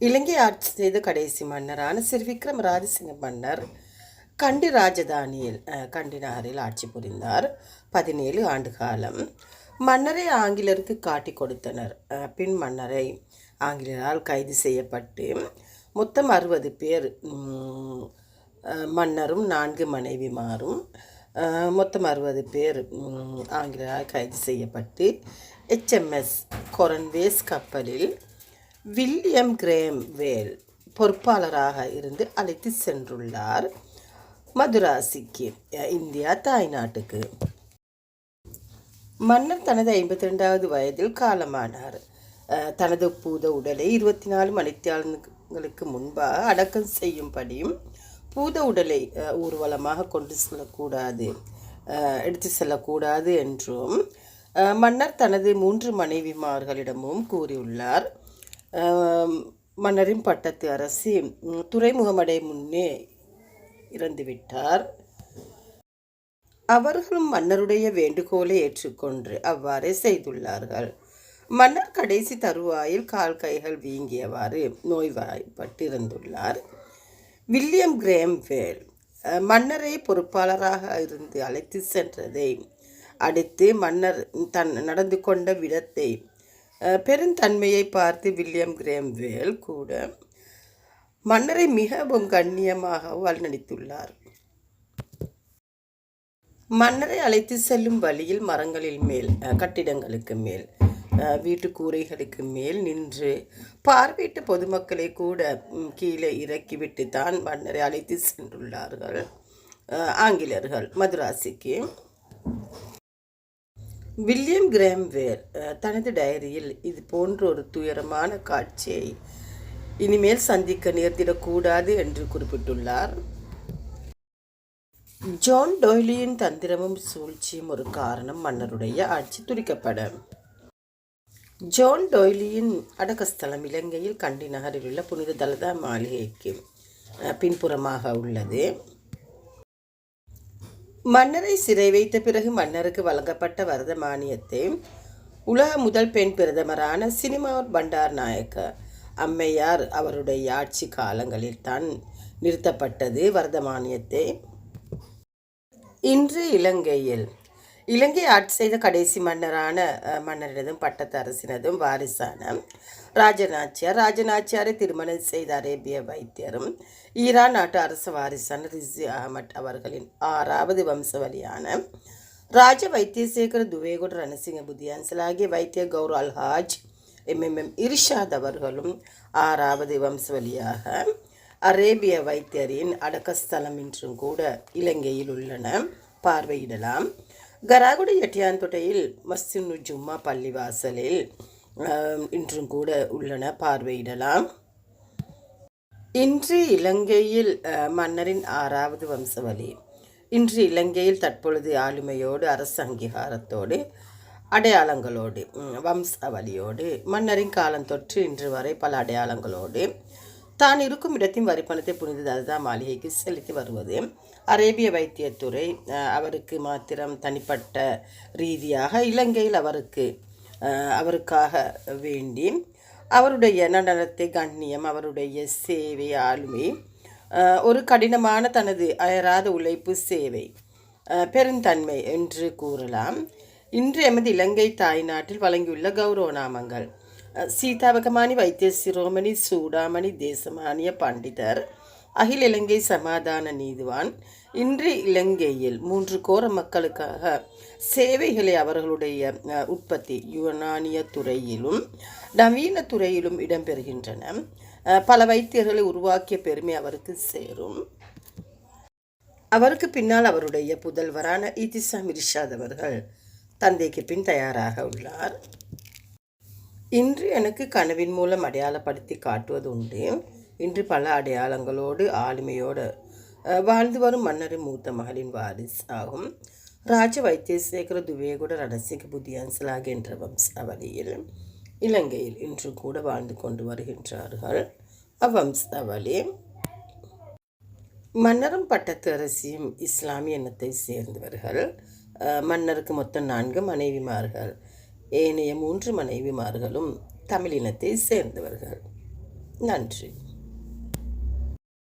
இலங்கை ஆட்சி செய்த கடைசி மன்னரான சிறு விக்ரம் ராஜசிங்க மன்னர் கண்டி ராஜதானியில் கண்டி நகரில் ஆட்சி புரிந்தார். பதினேழு ஆண்டு காலம். மன்னரை ஆங்கிலருக்கு காட்டி கொடுத்தனர். பின் மன்னரை ஆங்கிலரால் கைது செய்யப்பட்டு மொத்தம் அறுபது பேர் மன்னரும் நான்கு மனைவிமாரும் மொத்தம் அறுபது பேர் ஆங்கிலரால் கைது செய்யப்பட்டு எச்எம்எஸ் கொரன்வேஸ் கப்பலில் வில்லியம் கிரேம் வேல் பொறுப்பாளராக இருந்து அழைத்து சென்றுள்ளார். மதுராசிக்கு இந்தியா தாய்நாட்டுக்கு. மன்னர் தனது ஐம்பத்தி ரெண்டாவது வயதில் காலமானார். தனது பூத உடலை இருபத்தி நாலு மணித்தியாளர்களுக்கு முன்பாக அடக்கம் செய்யும்படியும் பூத உடலை ஊர்வலமாக கொண்டு செல்லக்கூடாது எடுத்து செல்லக்கூடாது என்றும் மன்னர் தனது மூன்று மனைவிமார்களிடமும் கூறியுள்ளார். மன்னரின் பட்டத்து அரசி துறைமுகமடை முன்னே இறந்துவிட்டார். அவர்களும் மன்னருடைய வேண்டுகோளை ஏற்றுக்கொண்டு அவ்வாறே செய்துள்ளார்கள். மன்னர் கடைசி தருவாயில் கால் கைகள் வீங்கியவாறு நோய்வாய்ப்பட்டு இருந்துள்ளார் வில்லியம் கிரேம்வேல் மன்னரை பொறுப்பாளராக இருந்து அழைத்து சென்றதை அடுத்து மன்னர் தன் நடந்து கொண்ட விதத்தை பெருந்தன்மையை பார்த்து வில்லியம் கிரேம் வேல் கூட மன்னரை மிகவும் கண்ணியமாக வழிநடித்துள்ளார் மன்னரை அழைத்து செல்லும் வழியில் மரங்களில் மேல் கட்டிடங்களுக்கு மேல் வீட்டு கூரைகளுக்கு மேல் நின்று பார்வையிட்ட பொதுமக்களை கூட கீழே இறக்கிவிட்டு தான் மன்னரை அழைத்து சென்றுள்ளார்கள். ஆங்கிலர்கள் மதுராசிக்கு. வில்லியம் கிராம்வேர் தனது டைரியில் இது போன்ற ஒரு துயரமான காட்சியை இனிமேல் சந்திக்க நேர்த்திடக்கூடாது என்று குறிப்பிட்டுள்ளார். ஜான் டொய்லியின் தந்திரமும் சூழ்ச்சியும் ஒரு காரணம் மன்னருடைய ஆட்சி துரிக்கப்பட. ஜான் டொய்லியின் அடக்கஸ்தலம் இலங்கையில் கண்டி நகரில் உள்ள புனித தலதா மாளிகைக்கு பின்புறமாக உள்ளது. மன்னரை சிறை வைத்த பிறகு மன்னருக்கு வழங்கப்பட்ட வரத மானியத்தை உலக முதல் பெண் பிரதமரான சினிமா பண்டார் நாயக்க அம்மையார் அவருடைய ஆட்சி காலங்களில் தான் நிறுத்தப்பட்டது வரத மானியத்தை இன்று இலங்கையில் இலங்கை ஆட்சி செய்த கடைசி மன்னரான மன்னரினதும் பட்டத்து அரசினதும் வாரிசான ராஜநாச்சியார். ராஜநாச்சியாரை திருமணம் செய்த அரேபிய வைத்தியரும் ஈரான் நாட்டு அரச வாரிசான ரிசி அகமட் அவர்களின் ஆறாவது வம்சவழியான ராஜ வைத்தியசேகர துவேகுட் ரணசிங்க புத்தியான்சல் ஆகிய வைத்திய கௌர் அல்ஹாஜ் எம்எம்எம் இர்ஷாத் அவர்களும் ஆறாவது வம்சவழியாக அரேபிய வைத்தியரின் அடக்கஸ்தலம் இன்றும் கூட இலங்கையில் உள்ளன. பார்வையிடலாம். கராகுடி எட்டியாந்தொட்டையில் மஸ்தினு ஜும்மா பள்ளிவாசலில் வாசலில் இன்றும் கூட உள்ளன. பார்வையிடலாம். இன்று இலங்கையில் மன்னரின் ஆறாவது வம்சவழி இன்று இலங்கையில் தற்பொழுது ஆளுமையோடு அரசு அங்கீகாரத்தோடு அடையாளங்களோடு ம், வம்சாவளியோடு மன்னரின் காலம் தொற்று இன்று வரை பல அடையாளங்களோடு தான் இருக்கும் இடத்தின் வரிப்பணத்தை புனித தல்தா மாளிகைக்கு செலுத்தி வருவது. அரேபிய வைத்தியத்துறை அவருக்கு மாத்திரம் தனிப்பட்ட ரீதியாக இலங்கையில் அவருக்கு அவருக்காக வேண்டி அவருடைய நடனத்தை கண்ணியம் அவருடைய சேவை ஆளுமை ஒரு கடினமான தனது அயராத உழைப்பு சேவை பெருந்தன்மை என்று கூறலாம். இன்று எமது இலங்கை தாய்நாட்டில் வழங்கியுள்ள கௌரவ நாமங்கள் சீதாபகமானி வைத்திய சிரோமணி சூடாமணி தேசமானிய பண்டிதர் அகில இலங்கை சமாதான நீதிவான். இன்று இலங்கையில் மூன்று கோர மக்களுக்காக சேவைகளை அவர்களுடைய உற்பத்தி யுனானிய துறையிலும் நவீன துறையிலும் இடம்பெறுகின்றன. பல வைத்தியர்களை உருவாக்கிய பெருமை அவருக்கு சேரும். அவருக்கு பின்னால் அவருடைய புதல்வரான இதிசா மிர்ஷாத் அவர்கள் தந்தைக்கு பின் தயாராக உள்ளார். இன்று எனக்கு கனவின் மூலம் அடையாளப்படுத்தி காட்டுவது உண்டு இன்று பல அடையாளங்களோடு ஆளுமையோடு வாழ்ந்து வரும் மன்னரின் மூத்த மகளின் வாரிஸ் ஆகும். ராஜ வைத்தியசேகர துவேகுட ரணசிக புத்தியான்சலாக என்ற வம்சாவளியில் இலங்கையில் இன்று கூட வாழ்ந்து கொண்டு வருகின்றார்கள். அவ்வம்சாவளி மன்னரும் பட்டத்து அரசியும் இஸ்லாமிய இனத்தை சேர்ந்தவர்கள். மன்னருக்கு மொத்தம் நான்கு மனைவிமார்கள். ஏனைய மூன்று மனைவிமார்களும் தமிழ் இனத்தை சேர்ந்தவர்கள். நன்றி.